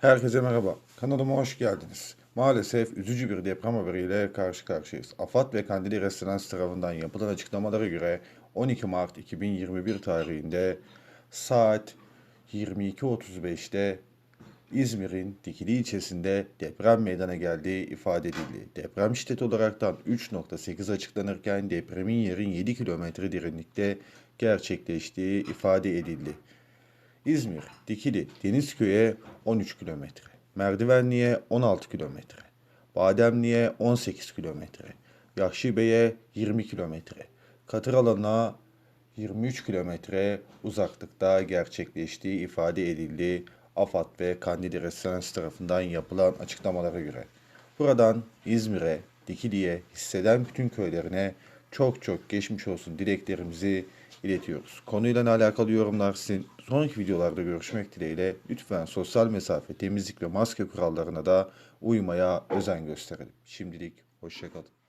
Herkese merhaba. Kanalıma hoş geldiniz. Maalesef üzücü bir deprem haberiyle karşı karşıyayız. AFAD ve Kandili Residence tarafından yapılan açıklamalara göre 12 Mart 2021 tarihinde saat 22.35'te İzmir'in Dikili ilçesinde deprem meydana geldiği ifade edildi. Deprem şiddeti olaraktan 3.8 açıklanırken depremin yerin 7 kilometre derinlikte gerçekleştiği ifade edildi. İzmir, Dikili, Denizköy'e 13 kilometre, Merdivenli'ye 16 kilometre, Bademli'ye 18 kilometre, Yahşibey'e 20 kilometre, Katır alanına 23 kilometre uzaklıkta gerçekleştiği ifade edildi. AFAD ve Kandili Residence tarafından yapılan açıklamalara göre. Buradan İzmir'e, Dikili'ye, hisseden bütün köylerine çok çok geçmiş olsun dileklerimizi iletiyoruz. Konuyla alakalı yorumlar sizin. Sonraki videolarda görüşmek dileğiyle lütfen sosyal mesafe, temizlik ve maske kurallarına da uymaya özen gösterelim. Şimdilik hoşçakalın.